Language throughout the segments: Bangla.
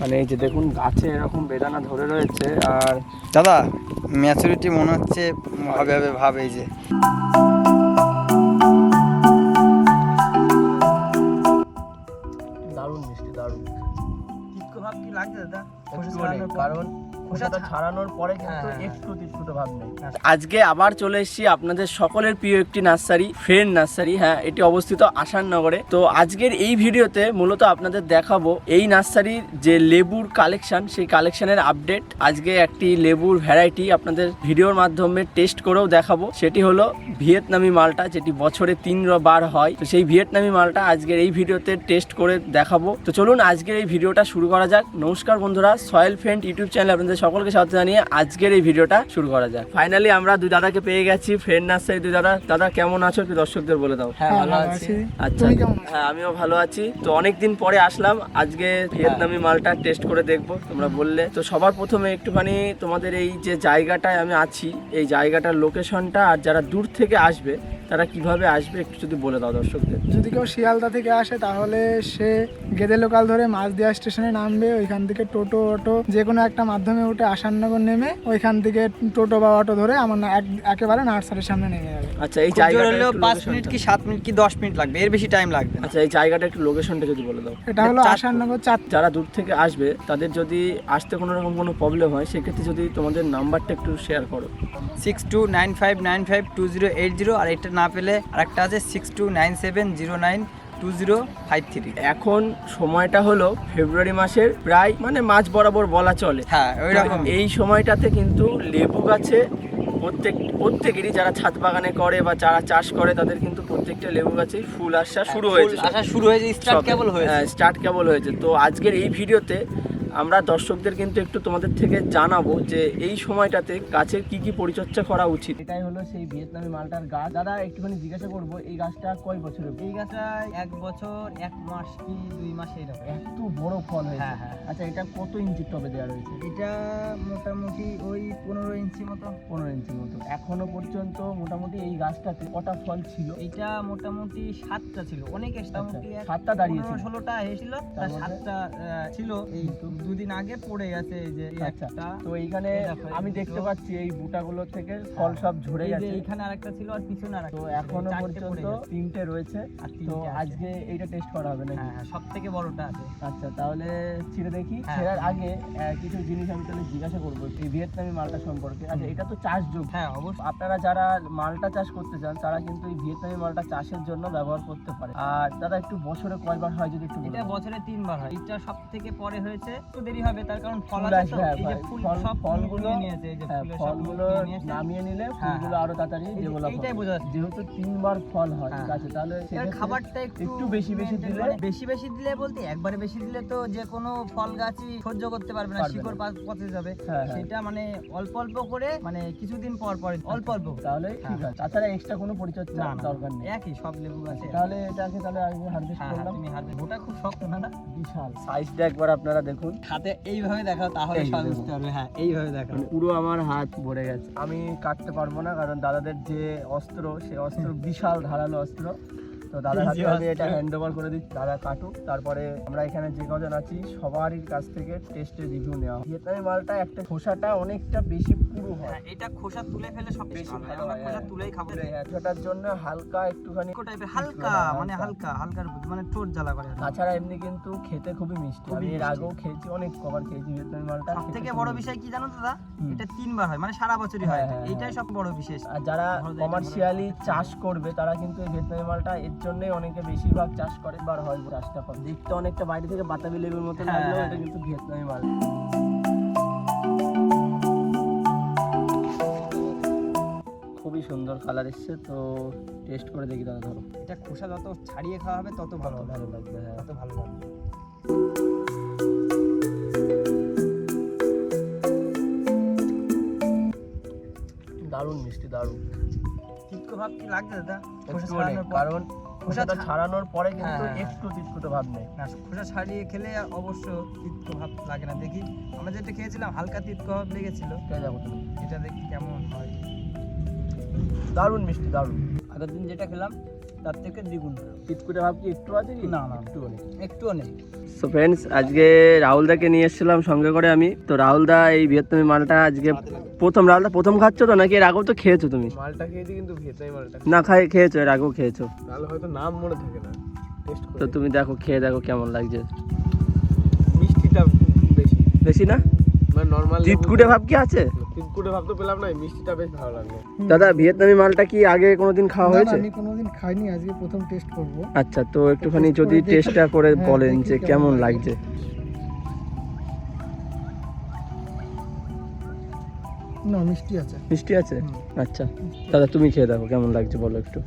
মানে এই যে দেখুন গাছে এরকম বেদানা ধরে রয়েছে আর দাদা ম্যাচুরিটি মনে হচ্ছে ভাবে ভাবে ভাব এই যে। দারুণ মিষ্টি দারুণ। ভাব কি লাগছে দাদা? কারণ খোসাটা ছাড়ানোর পরে কিন্তু হ্যাঁ, হ্যাঁ। একটু তিতকুটে ভাব নেই। আজকে আবার চলে এসেছি আপনাদের সকলের প্রিয় একটি নার্সারি ফ্রেন্ড নার্সারি হ্যাঁ এটি অবস্থিত আসাননগরে তো আজকের এই ভিডিওতে মূলত আপনাদের দেখাবো এই নার্সারির যে লেবুর কালেকশন সেই কালেকশনের আপডেট। আজকে একটি লেবুর ভ্যারাইটি আপনাদের ভিডিওর মাধ্যমে টেস্ট করেও দেখাবো। সেটি হলো ভিয়েতনামি মালটা যেটি বছরে তিন বার হয়। তো সেই ভিয়েতনামি মালটা আজকের এই ভিডিওতে টেস্ট করে দেখাবো। তো চলুন আজকের এই ভিডিওটা শুরু করা যাক। নমস্কার বন্ধুরা সয়েল ফ্রেন্ড ইউটিউব চ্যানেলে আপনাদের সকলকে স্বাগত জানিয়ে আজকের এই ভিডিওটা শুরু করা যাক। ফাইনালি আমরা দুই দাদাকে পেয়ে গেছি। ফ্রেন্ড নার্সারি দুই দাদা। দাদা কেমন আছো? একটু দর্শকদের বলে দাও। হ্যাঁ হ্যাঁ, ভালো ভালো আছি। আচ্ছা? হ্যাঁ আমিও ভালো আছি। তো অনেকদিন পরে আসলাম। আজকে ভিয়েতনামি মালটা টেস্ট করে দেখব তোমরা বললে। তো সবার প্রথমে একটুখানি তোমাদের এই যে জায়গাটায় আমি আছি এই জায়গাটার লোকেশনটা আর যারা দূর থেকে আসবে তারা কীভাবে আসবে একটু যদি বলে দাও দর্শকদের। যদি কেউ শিয়ালদা থেকে আসে তাহলে সে গেদে লোকাল ধরে মাছদিয়া স্টেশনে নামবে ওইখান থেকে টোটো অটো যে কোনো একটা মাধ্যমে উঠে আসাননগর নেমে ওইখান থেকে টোটো বা অটো ধরে আমার না- এক- একেবারে নার্সারির সামনে নেমে যাবে। আচ্ছা এই হলেও একটু পাঁচ মিনিট কি সাত মিনিট কি দশ মিনিট লাগবে? এর বেশি টাইম লাগবে আচ্ছা এই জায়গাটা একটু লোকেশনটা যদি বলে দাও। এটা হলো। আসাননগর চার যারা দূর থেকে আসবে তাদের যদি আসতে কোনো রকম কোনো প্রবলেম হয় সেক্ষেত্রে যদি তোমাদের নাম্বারটা একটু শেয়ার করো। Six two nine five nine five two zero eight zero আর এটা না পেলে আরেকটা আছে six two nine seven zero nine two zero five three এখন সময়টা হলো ফেব্রুয়ারি মাসের প্রায় মানে মাঝ বরাবর বলা চলে। হ্যাঁ ওই রকম এই সময়টাতে কিন্তু লেবু গাছে প্রত্যেক প্রত্যেকেরই যারা ছাদ বাগানে করে বা যারা চাষ করে তাদের কিন্তু প্রত্যেকটা লেবু গাছেই ফুল আসা শুরু হয়েছে। আসা শুরু হয়েছে স্টার্ট কেবল হয়েছে। স্টার্ট কেবল হয়েছে। তো আজকের এই ভিডিওতে আমরা দর্শকদের কিন্তু একটু তোমাদের থেকে জানাব যে এই সময়টাতে গাছের কি কি পরিচর্যা করা উচিত। এটাই হলো সেই ভিয়েতনামি মালটার গাছ। দাদা একটুখানি জিজ্ঞাসা করব এই গাছটা কয় বছর এই গাছটা এক বছর এক মাস কি দুই মাস এইরকম এত বড় ফল হয়েছে। হ্যাঁ, হ্যাঁ। আচ্ছা এটা কত ইঞ্চির টবে দেওয়া রয়েছে? এটা মোটামুটি ওই পনেরো ইঞ্চি মতো। পনেরো ইঞ্চি মতো। এখনও পর্যন্ত মোটামুটি এই গাছটাতে কটা ফল ছিল? এইটা মোটামুটি সাতটা ছিল। অনেক সাতটা দাঁড়িয়েছিল। পনেরো ষোলোটা এসেছিল? সাতটা ছিল এই দুদিন আগে পড়ে গেছে এই যে আচ্ছা একটা। তো এইখানে আমি দেখতে পাচ্ছি এই বুটাগুলো থেকে ফল সব ঝরে গেছে। এইখানে আরেকটা ছিল আর পিছনে আরেকটা তো এখনও পর্যন্ত তিনটে রয়েছে। তো আজকে এইটা টেস্ট করা হবে নাকি? হ্যাঁ হ্যাঁ সব থেকে বড়টা আছে। আচ্ছা তাহলে ছিঁড়ে দেখি। হ্যাঁ। ছেড়ার আগে কিছু জিনিস আমি তাহলে জিজ্ঞাসা করব এই ভিয়েতনামি মালটা সম্পর্কে। আচ্ছা এটা তো চাষ চাষযোগ্য। হ্যাঁ অবশ্যই। আপনারা যারা মালটা চাষ করতে চান তারা কিন্তু এই ভিয়েতনামি মালটা চাষের জন্য ব্যবহার করতে পারে। আর দাদা একটু বছরে কয়বার হয় যদি একটু এটা বছরে তিনবার হয়। এটা সব থেকে পরে হয়েছে একটু দেরি হবে তার কারণ ফল আছে তো হ্যাঁ, এই যে ফুল সব ফলগুলো নিয়েছে এই যে হ্যাঁ, ফুলের নামিয়ে নিলে হ্যাঁ, ফুলগুলো। আরও তাড়াতাড়ি ডেভেলপ এইটাই বোঝা যাচ্ছে। যেহেতু তিনবার ফল হয়। গাছে তাহলে এর খাবারটা একটু বেশি বেশি দিলে- মানে বেশি বেশি দিলে বলতে একবারে বেশি দিলে তো যে কোনো ফল গাছই সহ্য করতে পারবে না শিকড় পচে যাবে। সেটা মানে অল্প অল্প করে মানে কিছুদিন পর পর অল্প অল্প তাহলে ঠিক। আছে। তাছাড়া এক্সট্রা কোনো পরিচর্যা দরকার নেই। একই সব লেবু গাছে তাহলে এটাকে তাহলে আগে হারভেস্ট করলাম। হাতে ওটা খুব শক্ত না না? বিশাল। সাইজটা একবার আপনারা দেখুন। হাতে এইভাবে দেখাও তাহলে সব বুঝতে পারবে। হ্যাঁ এইভাবে দেখাও। মানে পুরো আমার হাত ভরে গেছে। আমি কাটতে পারব না কারণ দাদাদের যে অস্ত্র সে অস্ত্র বিশাল ধারালো অস্ত্র। তো দাদার হাতে আমি এটা হ্যান্ড ওভার করে দিচ্ছি দাদা কাটুক। তারপরে আমরা এখানে যে কজন আছি সবারই কাছ থেকে টেস্টের রিভিউ নেওয়া ভিয়েতনামি মালটা একটা খোসাটা অনেকটা বেশি পুরো হয়। হ্যাঁ, এটা খোসা তুলে ফেলে সব বেশি ভালো হয় হয়, খোসা হ্যাঁ। তুলেই খাব। খোসাটার জন্য হালকা একটুখানি টাইপের হালকা হ্যাঁ, মানে হালকা। হালকার মানে ঠোঁট জ্বালা করে। তাছাড়া এমনি কিন্তু খেতে খুবই মিষ্টি। আমি এর আগেও খেয়েছি অনেক কবার খেয়েছি ভিয়েতনামি মালটা সব থেকে বড় বিষয় কি জানো দাদা? এটা তিনবার হয় মানে সারা বছরই হয় হ্যাঁ, এটা। হ্যাঁ, এইটাই সব বড় বিশেষ। আর যারা কমার্শিয়ালি চাষ করবে তারা কিন্তু এই ভিয়েতনামি মালটা এর জন্যই অনেকে বেশিরভাগ চাষ করে বার হয় চাষটা করে। দেখতে অনেকটা বাইরে থেকে বাতাবি লেবুর মতো হ্যাঁ, লাগলেও হ্যাঁ। এটা কিন্তু ভিয়েতনামি মাল। খুবই সুন্দর কালার এসছে তো টেস্ট করে দেখি দাদা ধরো। এটা খোসা যত ছাড়িয়ে খাওয়া হবে তত ভালো ভালো লাগবে হ্যাঁ। তত ভালো লাগবে। দারুণ মিষ্টি দারুণ। তিতকো ভাব কি লাগছে দাদা? কারণ খোসাটা ছাড়ানোর পরে কিন্তু হ্যাঁ, হ্যাঁ। একটু তিতকুটে ভাব নেই। না খোসা ছাড়িয়ে খেলে অবশ্য তিতকো ভাব লাগে না। দেখি আমরা যেটা খেয়েছিলাম হালকা তিতকো ভাব লেগেছিল। এটা দেখি কেমন হয়। দারুণ মিষ্টি দারুণ। আগের দিন যেটা খেলাম তার থেকে দ্বিগুণ হবে। চিটকুটে ভাব কি একটু আছে কি? না, না। একটুও নেই। একটুও নেই। সো ফ্রেন্ডস আজকে রাহুলদাকে নিয়ে এসেছিলাম সঙ্গে করে আমি। তো রাহুলদা এই ভিয়েতনামি মালটা আজকে প্রথম রাহুলদা প্রথম খাচ্ছ তো? নাকি এর আগেও তো খেয়েছো তুমি? মালটা খেয়েছি কিন্তু ভিয়েতনামি মালটা। না খাই খেয়েছো এর আগেও খেয়েছো। তাহলে হয়তো নাম মনে থাকে না। তো তুমি দেখো খেয়ে দেখো কেমন লাগছে। মিষ্টিটা বেশি। বেশি না? মানে নর্মাল চিটকুটে ভাব কি আছে? চিটকুটে ভাব তো পেলাম না মিষ্টিটা বেশ ভালো লাগল। দাদা ভিয়েতনামি মালটা কি আগে কোনোদিন খাওয়া হয়েছে? আমি কোনোদিন খাইনি আজকে প্রথম টেস্ট করব। আচ্ছা তো একটুখানি যদি টেস্টটা করে হ্যাঁ, বলেন যে কেমন লাগছে। লাগছে। না মিষ্টি আছে। মিষ্টি আছে? আচ্ছা দাদা তুমি খেয়ে দেখো কেমন লাগছে বলো একটু।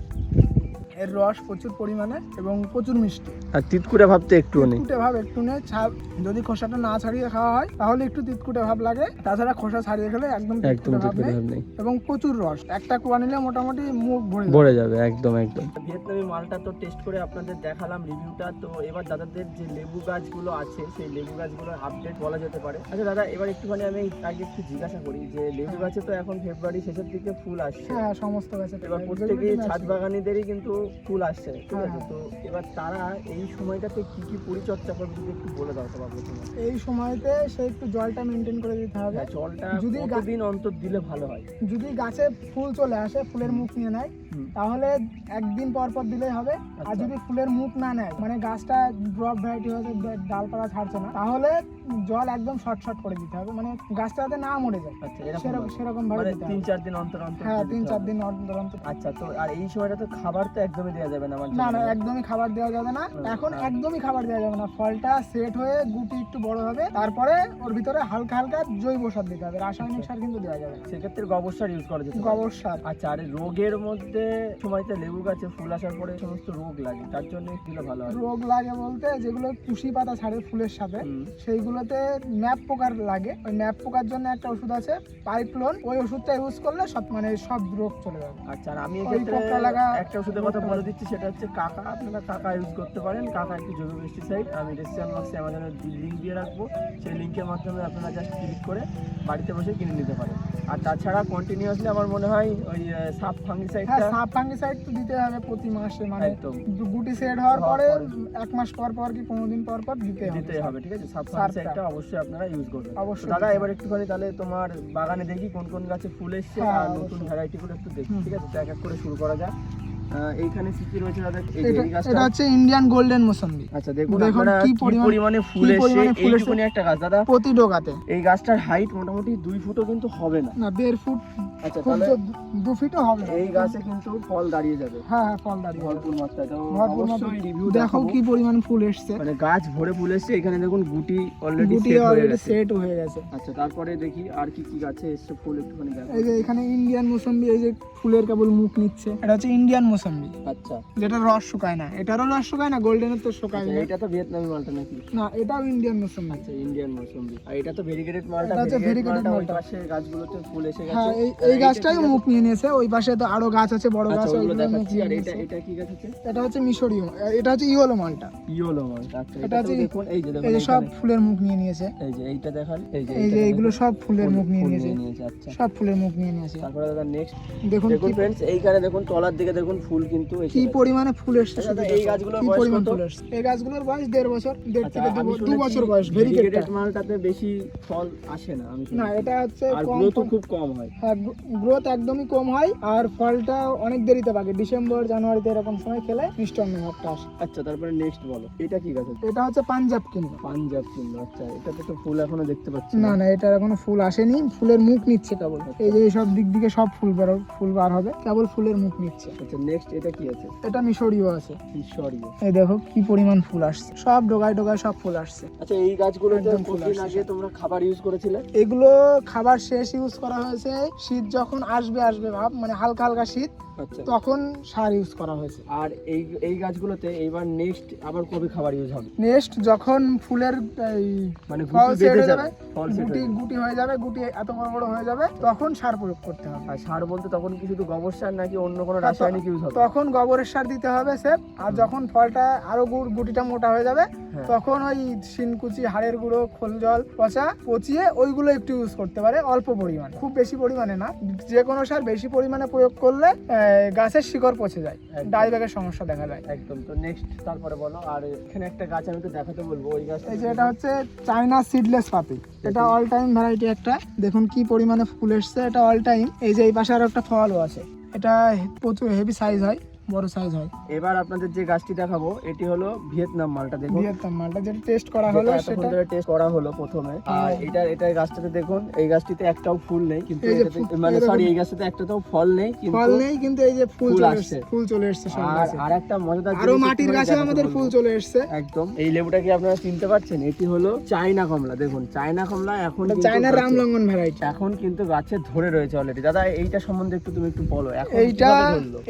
এর রস প্রচুর পরিমাণে এবং প্রচুর মিষ্টি। আর তিতকুটে ভাবতে একটুও নেই। তিতকুটে ভাব একটু নেই। ছাপ যদি খোসাটা না ছাড়িয়ে খাওয়া হয় তাহলে একটু তিতকুটে ভাব লাগে। তাছাড়া খোসা ছাড়িয়ে খেলে একদম একদম তিতকুটে ভাব নেই। এবং প্রচুর রস। একটা কুয়া নিলে মোটামুটি মুখ ভরে যাবে। ভরে যাবে একদম একদম। ভিয়েতনামি মালটা তো টেস্ট করে আপনাদের দেখালাম রিভিউটা তো এবার দাদাদের যে লেবু গাছগুলো আছে সেই লেবু গাছগুলোর আপডেট বলা যেতে পারে। আচ্ছা দাদা এবার একটুখানি আমি আগে একটু জিজ্ঞাসা করি যে লেবু গাছে তো এখন ফেব্রুয়ারি শেষের দিকে ফুল আসছে। হ্যাঁ সমস্ত গাছে। এবার প্রত্যেকেই ছাদ বাগানিদেরই কিন্তু ফুল আসছে ঠিক আছে। তো এবার তারা এই সময়টাতে কি কি পরিচর্যা করবে যদি একটু বলে দাও সবার এই সময়তে সে একটু জলটা মেনটেন করে দিতে হবে। হ্যাঁ, জলটা যদি কতদিন অন্তর দিলে ভালো হয়? যদি গাছে ফুল চলে আসে ফুলের মুখ নিয়ে নেয় তাহলে একদিন পর পর দিলেই হবে। আর আচ্ছা। যদি ফুলের মুখ না নেয় মানে গাছটা ড্রপ ভ্যারাইটি হয়েছে ডালপালা ছাড়ছে না তাহলে জল একদম শর্ট শর্ট করে দিতে হবে। মানে গাছটা যাতে না মরে যায়। আচ্ছা সেরকম সেরকম ভাবে। মানে তিন চার দিন অন্তর অন্তর হ্যাঁ তিন চার দিন অন্তর অন্তর। আচ্ছা তো আর এই সময়টা তো খাবার তো একদমই দেওয়া যাবে না না না একদমই খাবার দেওয়া যাবে না। এখন। একদমই খাবার দেওয়া যাবে না। ফলটা সেট হয়ে গুটি একটু বড় হবে। তারপরে ওর ভিতরে হালকা হালকা জৈব সার দিতে হবে। রাসায়নিক সার কিন্তু দেওয়া যাবে না। সেক্ষেত্রে গোবর সার ইউজ করা যেতে গোবর সার। আচ্ছা আর রোগের মধ্যে সময়তে লেবু গাছে ফুল আসার পরে সমস্ত রোগ লাগে। তার জন্য দিলে ভালো হয়। রোগ লাগে বলতে যেগুলো কুশি পাতা ছাড়ে ফুলের সাথে সেইগুলোতে ম্যাপ পোকার লাগে। ওই ম্যাপ পোকার জন্য একটা ওষুধ আছে পাইপলোন ওই ওষুধটা ইউজ করলে সব মানে সব রোগ চলে যাবে। আচ্ছা আর আমি একটা ওষুধের কথা বলে দিচ্ছি সেটা হচ্ছে কাকা। আপনারা কাকা ইউজ করতে পারেন। কাকা একটি জৈব পেস্টিসাইড আমি ডিসক্রিপশন বক্সে অ্যামাজনের লিঙ্ক দিয়ে রাখব। সেই লিঙ্কের মাধ্যমে আপনারা জাস্ট ক্লিক করে বাড়িতে বসে কিনে নিতে পারেন। আর তাছাড়া কন্টিনিউয়াসলি আমার মনে হয় ওই সাপ হ্যাঁ ফাঙ্গিসাইডটা সাপ ফাঙ্গিসাইড তো দিতে হবে প্রতি মাসে। মানে গুটি সেট হওয়ার পরে। এক মাস পর পর কি পনেরো দিন পর পর দিতে হবে। দিতে হবে ঠিক আছে? সাব সারটা। ফাঙ্গিসাইডটা অবশ্যই আপনারা ইউজ করবেন। অবশ্যই। দাদা এবার একটুখানি তাহলে তোমার বাগানে দেখি কোন কোন গাছে ফুল এসছে হ্যাঁ, আর নতুন। ভ্যারাইটি গুলো একটু দেখি ঠিক আছে? তো এক এক করে শুরু করা যাক। আহ, এইখানে কি কি রয়েছে দাদা? এটা হচ্ছে ইন্ডিয়ান গোল্ডেন মোসম্বি আচ্ছা দেখুন দেখুন কি পরিমাণে ফুল। এইটুকুনি একটা গাছ দাদা। প্রতি ডোকাতে এই গাছটার হাইট মোটামুটি দুই ফুটও কিন্তু হবে না। না দেড় ফুট আচ্ছা তাহলে জোর দু ফিটও হবে এই গাছে কিন্তু ফল দাঁড়িয়ে যাবে। হ্যাঁ হ্যাঁ ফল দাঁড়িয়ে ভরপুর মাত্রায়। তো অবশ্যই রিভিউ দেখো কি পরিমাণ ফুল এসছে। মানে গাছ ভরে ফুল এসছে এখানে দেখুন গুটি অলরেডি গুটি সেট হয়ে অলরেডি গেছে। সেট হয়ে গেছে। আচ্ছা তারপরে দেখি আর কি কি গাছে এসছে ফুল একটুখানি এই যে এখানে ইন্ডিয়ান মোসম্বি এই যে ফুলের কেবল মুখ নিচ্ছে। এটা হচ্ছে ইন্ডিয়ান মোসম্বি। আচ্ছা। যেটা রস শুকায় না। এটারও রস শুকায় না গোল্ডেনের তো শুকায় না। এটা তো ভিয়েতনামি মালটা নাকি? না এটাও ইন্ডিয়ান মোসম্বি। আচ্ছা ইন্ডিয়ান মৌসুমি আর এটা তো ভেরিগেটেড মালটা এটা হচ্ছে ভেরিগেটেড মালটা মালটা। পাশে গাছগুলোতে ফুল এসে গেছে। হ্যাঁ এই গাছটাই মুখ নিয়ে নিয়েছে। ওই পাশে তো আরও গাছ আছে বড় গাছ আচ্ছা ওগুলো দেখাচ্ছি। আর এটা এটা কি গাছ আছে? এটা হচ্ছে মিশরীয়। এটা হচ্ছে ইয়োলো মালটা ইয়োলো মালটা আচ্ছা এটা হচ্ছে- দেখুন এই যে দেখুন এই সব ফুলের মুখ নিয়ে নিয়েছে। এই যে এইটা দেখান এই যে এই যে এইটা এইগুলো সব ফুলের মুখ নিয়ে নিয়েছে। নিয়েছে আচ্ছা। সব ফুলের মুখ নিয়ে নিয়েছে। তারপরে দাদা নেক্সট দেখুন দেখুন ফ্রেন্ডস এইখানে দেখুন তলার দিকে দেখুন ফুল কিন্তু কি। পরিমাণে ফুল এসছে আচ্ছা, এই গাছগুলোর কি বয়স পরিমাণ কত? ফুল এসছে? এই গাছগুলোর বয়স দেড় বছর দেড় আচ্ছা, থেকে দু বছর বয়স মালটাতে বেশি ফল আসে না আমি না এটা হচ্ছে কম গ্রোথও ফল- খুব কম হয়। হ্যাঁ গ্রোথ একদমই কম হয় আর ফলটা অনেক দেরিতে পাকে ডিসেম্বর জানুয়ারিতে এরকম সময় খেলে মিষ্টান্ন ভাবটা আসে। আচ্ছা তারপরে নেক্সট বলো এটা কি গাছ এটা হচ্ছে পাঞ্জাব কিনবো। পাঞ্জাব কিংবা আচ্ছা এটাতে তো ফুল এখনও দেখতে পাচ্ছি না। না এটার এখনও ফুল আসেনি ফুলের মুখ নিচ্ছে কেবল। এই যে সব দিক দিকে সব ফুল বেরো ফুল বার হবে কেবল ফুলের মুখ নিচ্ছে। আচ্ছা নেক্সট এটা কি আছে? এটা মিশরীয় আছে। ঈশ্বরীয় এই দেখো কি পরিমাণ ফুল আসছে। সব ডোগায় ডোগায় সব ফুল আসছে। আচ্ছা এই গাছগুলোতে একদম ফুল। আগে তোমরা খাবার ইউজ করেছিলে? এগুলো খাবার শেষ ইউজ করা হয়েছে। শীত যখন আসবে আসবে ভাব মানে হালকা হালকা শীত আচ্ছা। তখন সার ইউজ করা হয়েছে। আর এই এই গাছগুলোতে এইবার নেক্সট আবার কবে খাবার ইউজ হবে? নেক্সট যখন ফুলের মানে ফল সেট হয়ে যাবে যাবে ফল সেট গুটি গুটি হয়ে যাবে গুটি এত বড় বড় হয়ে যাবে তখন সার প্রয়োগ করতে হবে। আর সার বলতে তখন কি শুধু গোবর সার নাকি অন্য কোনো রাসায়নিক ইউজ হবে? তখন গোবরের সার দিতে হবে সেফ আর যখন ফলটা আরও গুড় গুটিটা মোটা হয়ে যাবে হ্যাঁ। তখন ওই শিনকুচি হাড়ের গুঁড়ো খোল জল পচা পচিয়ে ওইগুলো একটু ইউজ করতে পারে অল্প পরিমাণে। খুব বেশি পরিমাণে না যে কোনো সার বেশি পরিমাণে প্রয়োগ করলে গাছের শিকড় পচে যায় ডাইব্যাগের সমস্যা দেখা যায় একদম। তো নেক্সট তারপরে বলো আর এখানে একটা গাছ আমি তো দেখাতে বলব ওই গাছটা এই যে এটা হচ্ছে চাইনা সিডলেস পাতি। এটা অল টাইম ভ্যারাইটি একটা। দেখুন কি পরিমাণে ফুল এসছে এটা অল টাইম এই যে এই পাশে আরও একটা ফলও আছে। এটা প্রচুর হেভি সাইজ হয়। বড় সাইজ হয়। এবার আপনাদের যে গাছটি দেখাবো এটি হলো ভিয়েতনাম মালটা দেখুন। ভিয়েতনাম মালটা যেটা টেস্ট করা হলো সেটা ধরে টেস্ট করা হলো প্রথমে। আর এটা এটা গাছটাতে দেখুন এই গাছটিতে একটাও ফুল নেই কিন্তু মানে সরি এই গাছটাতে একটাতেও ফল নেই কিন্তু ফল নেই কিন্তু এই যে ফুল চলে আসছে। ফুল চলে সব আর গাছে আর একটা মজাদার আরও মাটির গাছে আমাদের ফুল চলে এসছে। একদম। এই লেবুটা কি আপনারা চিনতে পারছেন? এটি হলো চায়না কমলা দেখুন। চায়না কমলা এখন চায়নার রামলঙ্গন ভ্যারাইটি এখন কিন্তু গাছে ধরে রয়েছে অলরেডি দাদা এইটা সম্বন্ধে একটু তুমি একটু বলো। এখন এইটা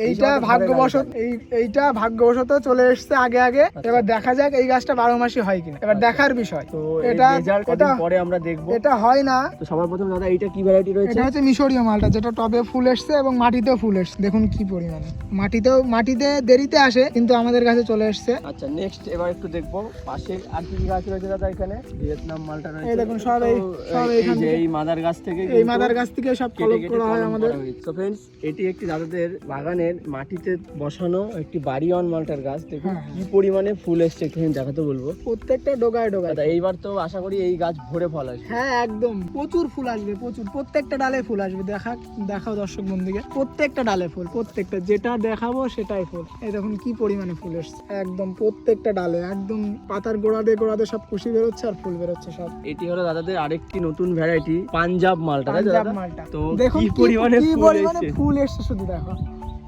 এইটা ধরে ভাগ্যবশত এই এইটা ভাগ্যবশত চলে এসছে আগে আগে। আচ্ছা। এবার দেখা যাক এই গাছটা বারো মাসই হয় কিনা। এবার দেখার বিষয়। তো এটা এটা পরে আমরা দেখব। এটা হয় না। তো সবার প্রথমে দাদা এইটা কি ভ্যারাইটি রয়েছে? এটা হচ্ছে মিশরীয় মালটা যেটা টবে ফুল এসছে এবং মাটিতেও ফুল এসছে। দেখুন কি পরিমাণে। মাটিতেও মাটিতে দেরিতে আসে কিন্তু আমাদের কাছে চলে এসছে। আচ্ছা নেক্সট এবার একটু দেখব। পাশে আর কি গাছ রয়েছে দাদা এখানে? ভিয়েতনাম মালটা রয়েছে। এই দেখুন সব এই- সব এইখান থেকে- এই মাদার গাছ থেকে এই মাদার গাছ থেকে সব কেটে করা হয় আমাদের। তো ফ্রেন্ডস এটি একটি দাদাদের বাগানের মাটিতে বসানো একটি বাড়ি অন মালটার গাছ। দেখুন হ্যাঁ, কি পরিমাণে ফুল এসছে একটুখানি দেখাতে বলব। প্রত্যেকটা ডোগায় ডোগায়। এইবার তো আশা করি এই গাছ ভরে ফল আসবে। হ্যাঁ একদম। প্রচুর ফুল আসবে প্রচুর। প্রত্যেকটা ডালে ফুল আসবে। দেখা দেখাও দর্শক বন্ধুকে। প্রত্যেকটা ডালে ফুল প্রত্যেকটা। যেটা দেখাবো সেটাই ফুল। এই দেখুন কি পরিমাণে ফুল এসছে। একদম প্রত্যেকটা ডালে একদম পাতার গোড়া দিয়ে গোড়া দিয়ে সব কুশি বেরোচ্ছে আর ফুল বেরোচ্ছে সব। এটি হলো দাদাদের আরেকটি নতুন ভ্যারাইটি পাঞ্জাব মালটা পাঞ্জাব মালটা। তো দেখুন কি পরিমাণে ফুল এসছে শুধু দেখো।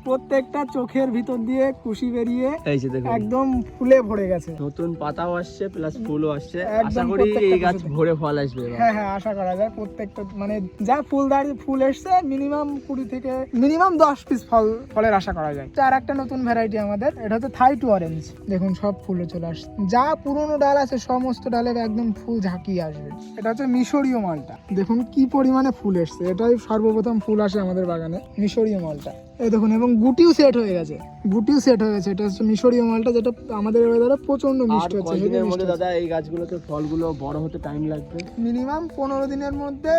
প্রত্যেকটা চোখের ভিতর দিয়ে কুশি বেরিয়ে এই যে দেখুন। একদম ফুলে ভরে গেছে। নতুন পাতাও আসছে প্লাস ফুলও আসছে। আশা করি এই গাছ ভরে ফল আসবে হ্যাঁ হ্যাঁ আশা করা যায় প্রত্যেকটা মানে যা ফুল দাঁড়িয়ে ফুল এসছে মিনিমাম কুড়ি থেকে মিনিমাম দশ পিস ফল ফলের আশা করা যায়। আর একটা নতুন ভ্যারাইটি আমাদের এটা হচ্ছে থাই টু অরেঞ্জ দেখুন সব ফুলে চলে আসছে। যা পুরনো ডাল আছে সমস্ত ডালের একদম ফুল ঝাঁকিয়ে আসবে। এটা হচ্ছে মিশরীয় মালটা। দেখুন কি পরিমাণে ফুল এসছে। এটাই সর্বপ্রথম ফুল আসে আমাদের বাগানে মিশরীয় মালটা। এই দেখুন এবং গুটিও সেট হয়ে গেছে। গুটিও সেট হয়ে গেছে। এটা হচ্ছে মিশরীয় মালটা যেটা আমাদের ওয়েদারে প্রচণ্ড মিষ্টি হচ্ছে কয়েকদিনের মধ্যে দাদা এই গাছগুলোতে ফলগুলো বড় হতে টাইম লাগবে। মিনিমাম পনেরো দিনের মধ্যে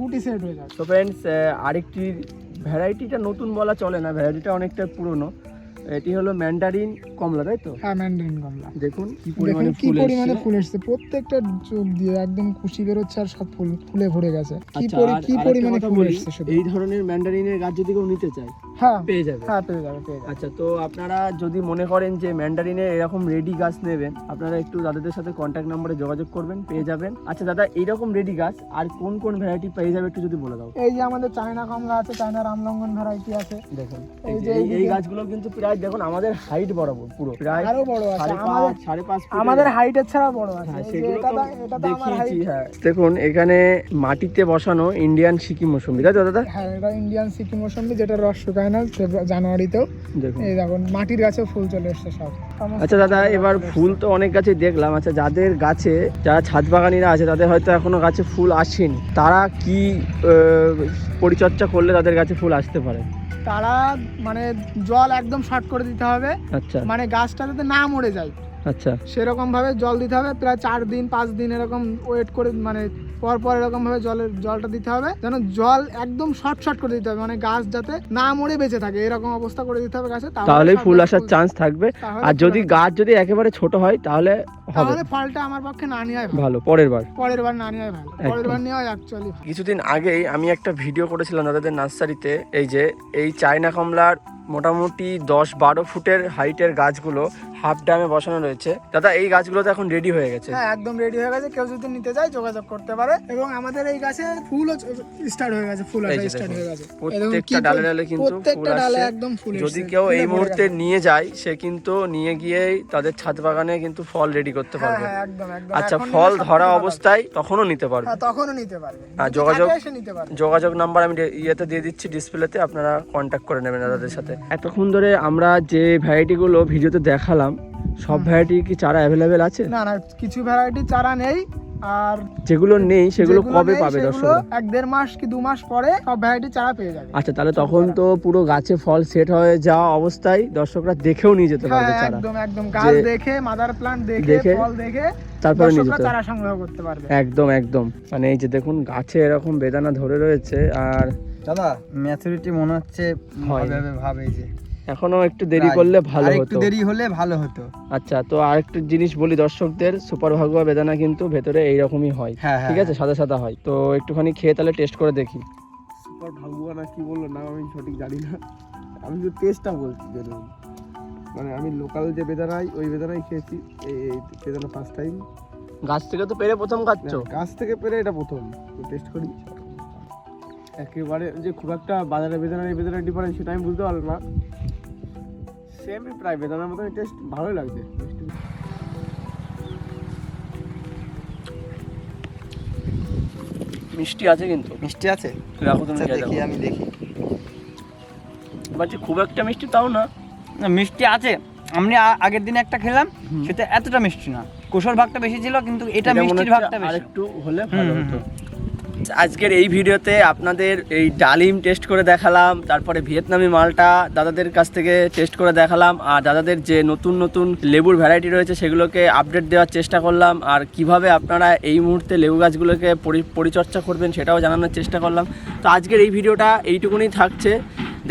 গুটি সেট হয়ে যাবে। তো ফ্রেন্ডস আরেকটি ভ্যারাইটিটা নতুন বলা চলে না ভ্যারাইটিটা অনেকটা পুরনো। এটি হলো ম্যান্ডারিন কমলা তাই তো? হ্যাঁ ম্যান্ডারিন কমলা। দেখুন কি পরিমাণে কি ফুল পরিমাণে ফুল এসছে। প্রত্যেকটা চোখ দিয়ে একদম খুশি বেরোচ্ছে আর সব ফুল ফুলে ভরে গেছে। কি আচ্ছা পরি- কি পরিমাণে ফুল এসছে এই ধরনের ম্যান্ডারিনের গাছ যদি কেউ নিতে চায় হ্যাঁ। পেয়ে যাবে। হ্যাঁ পেয়ে যাবে পেয়ে যাবে। আচ্ছা তো আপনারা যদি মনে করেন যে ম্যান্ডারিনের এরকম রেডি গাছ নেবেন আপনারা একটু দাদাদের সাথে কন্ট্যাক্ট নম্বরে যোগাযোগ করবেন পেয়ে যাবেন। আচ্ছা দাদা এইরকম রেডি গাছ আর কোন কোন ভ্যারাইটি পেয়ে যাবে একটু যদি বলে দাও। এই যে আমাদের চায়না কমলা আছে চায়না রামলঙ্গন ভ্যারাইটি আছে। দেখুন এই যে এই গাছগুলো কিন্তু প্রায় দেখুন আমাদের হাইট বরাবর পুরো। প্রায় আরও বড় আছে। আমাদের সাড়ে পাঁচ আমাদের হাইটের ছাড়া বড় আছে। হ্যাঁ দেখিয়েছি হ্যাঁ। দেখুন এখানে মাটিতে বসানো ইন্ডিয়ান সিকিম মৌসুমি। তাই তো দাদা? হ্যাঁ এটা ইন্ডিয়ান সিকিম মৌসুমি যেটা রস শুকায় না জানুয়ারিতেও। দেখুন। এই দেখুন মাটির গাছে ফুল চলে এসছে সব। আচ্ছা দাদা এবার ফুল তো অনেক গাছে দেখলাম। আচ্ছা যাদের গাছে যারা ছাদ বাগানিরা আছে তাদের হয়তো এখনও গাছে ফুল আসেনি। তারা কি আহ, পরিচর্যা করলে তাদের গাছে ফুল আসতে পারে? তারা মানে জল একদম শর্ট করে দিতে হবে। আচ্ছা। মানে গাছটা যাতে না মরে যায়। আচ্ছা। সেরকম ভাবে জল দিতে হবে প্রায় চার দিন পাঁচ দিন এরকম ওয়েট করে মানে পর পর এরকম ভাবে জলের জলটা দিতে হবে। যেন জল একদম শর্ট শর্ট করে দিতে হবে মানে গাছ যাতে না মরে বেঁচে থাকে এরকম অবস্থা করে দিতে হবে গাছে তাহলেই সব ফুল আসার চান্স থাকবে। আর যদি গাছ যদি একেবারে ছোট হয় তাহলে তাহলে ফলটা আমার পক্ষে না নেওয়াই ভালো। ভালো পরের বার। পরের বার না নেওয়াই ভালো। পরের। বার নেওয়াই অ্যাকচুয়ালি কিছুদিন আগেই আমি একটা ভিডিও করেছিলাম দাদাদের নার্সারিতে এই যে এই চায়না কমলার মোটামুটি দশ বারো ফুটের হাইটের গাছগুলো হাফ ড্যামে বসানো রয়েছে। দাদা এই গাছগুলো তো এখন রেডি হয়ে গেছে। হ্যাঁ একদম রেডি হয়ে গেছে। কেউ যদি নিতে চায় যোগাযোগ করতে পারে এবং আমাদের এই গাছে ফুলও স্টার্ট হয়ে গেছে ফুল আসা স্টার্ট হয়ে গেছে। প্রত্যেকটা ডালে ডালে কিন্তু প্রত্যেকটা ডালে একদম ফুল যদি কেউ এই মুহূর্তে নিয়ে যায় সে কিন্তু নিয়ে গিয়েই তাদের ছাদ বাগানে কিন্তু ফল রেডি করতে হ্যাঁ পারবে। হ্যাঁ একদম একদম। আচ্ছা ফল ধরা অবস্থায় তখনও নিতে পারবে। তখনও নিতে পারবে। হ্যাঁ, যোগাযোগ- যোগাযোগ নাম্বার আমি ইয়েতে দিয়ে দিচ্ছি ডিসপ্লেতে আপনারা কন্ট্যাক্ট করে নেবেন দাদাদের সাথে। এতক্ষণ ধরে আমরা যে ভ্যারাইটিগুলো ভিডিওতে দেখালাম সব ভ্যারাইটি কি চারা অ্যাভেলেবেল আছে? না না কিছু ভ্যারাইটি চারা নেই আর যেগুলো নেই সেগুলো কবে পাবে দর্শক এক দেড় মাস কি দু মাস পরে সব ভ্যারাইটি চারা পেয়ে যাবে। আচ্ছা তাহলে তখন তো পুরো গাছে ফল সেট হয়ে যাওয়া অবস্থায় দর্শকরা দেখেও নিয়ে যেতে হ্যাঁ পারবে চারা। একদম একদম গাছ দেখে মাদার প্লান্ট দেখে ফল দেখে তারপরে নিয়ে যেতে চারা সংগ্রহ করতে পারবে। একদম একদম। মানে এই যে দেখুন গাছে এরকম বেদানা ধরে রয়েছে আর দাদা ম্যাচুরিটি মনে হচ্ছে হয়। ভাবে যে। এখনও একটু দেরি করলে ভালো হতো। একটু দেরি হলে ভালো হতো। আচ্ছা তো আরেকটা জিনিস বলি দর্শকদের সুপার ভাগুয়া বেদানা কিন্তু ভেতরে এইরকমই হয়। হ্যাঁ হ্যাঁ ঠিক আছে? সাদা সাদা হয়। তো একটুখানি খেয়ে তাহলে টেস্ট করে দেখি। সুপার ভাগুয়া না কি বলল নাম আমি সঠিক জানি না। আমি শুধু টেস্টটা বলছি যেন মানে আমি লোকাল যে বেদানাই ওই বেদানাই খেয়েছি। এই বেদানা ফার্স্ট টাইম গাছ থেকে তো পেরে প্রথম খাচ্ছ? গাছ থেকে পেরে এটা প্রথম। তো টেস্ট করি। একেবারে যে খুব একটা বাজারে বেদানার এই বেদানার ডিফারেন্স সেটা আমি বুঝতে পারলাম না। সেমই প্রায় বেদানার মতন টেস্ট ভালোই লাগছে। মিষ্টি। আছে কিন্তু। মিষ্টি আছে? রাখো তুমি আচ্ছা, দেখি আমি দেখি। বলছি খুব একটা মিষ্টি তাও না। না, মিষ্টি আছে। আমি আগের দিন একটা খেলাম সেটা এতটা মিষ্টি না। কোষর ভাগটা বেশি ছিল কিন্তু এটা মিষ্টির ভাগটা বেশি। আরেকটু হলে ভালো হতো। আজকের এই ভিডিওতে আপনাদের এই ডালিম টেস্ট করে দেখালাম, তারপরে ভিয়েতনামি মালটা দাদাদের কাছ থেকে টেস্ট করে দেখালাম, আর দাদাদের যে নতুন নতুন লেবুর ভ্যারাইটি রয়েছে সেগুলোকে আপডেট দেওয়ার চেষ্টা করলাম, আর কীভাবে আপনারা এই মুহূর্তে লেবু গাছগুলোকে পরি- পরিচর্যা করবেন সেটাও জানানোর চেষ্টা করলাম। তো আজকের এই ভিডিওটা এইটুকুনি থাকছে।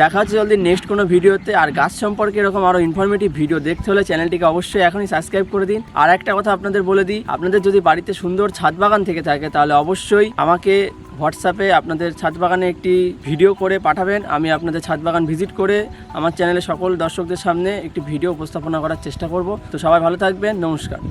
দেখা হচ্ছে জলদি নেক্সট কোনো ভিডিওতে। আর গাছ সম্পর্কে এরকম আরও ইনফরমেটিভ ভিডিও দেখতে হলে চ্যানেলটিকে অবশ্যই এখনই সাবস্ক্রাইব করে দিন। আর একটা কথা আপনাদের বলে দিই, আপনাদের যদি বাড়িতে সুন্দর ছাদ বাগান থেকে থাকে, তাহলে অবশ্যই আমাকে হোয়াটসঅ্যাপে আপনাদের ছাদ বাগানে একটি ভিডিও করে পাঠাবেন। আমি আপনাদের ছাদ বাগান ভিজিট করে আমার চ্যানেলে সকল দর্শকদের সামনে একটি ভিডিও উপস্থাপনা করার চেষ্টা করব। তো সবাই ভালো থাকবেন, নমস্কার।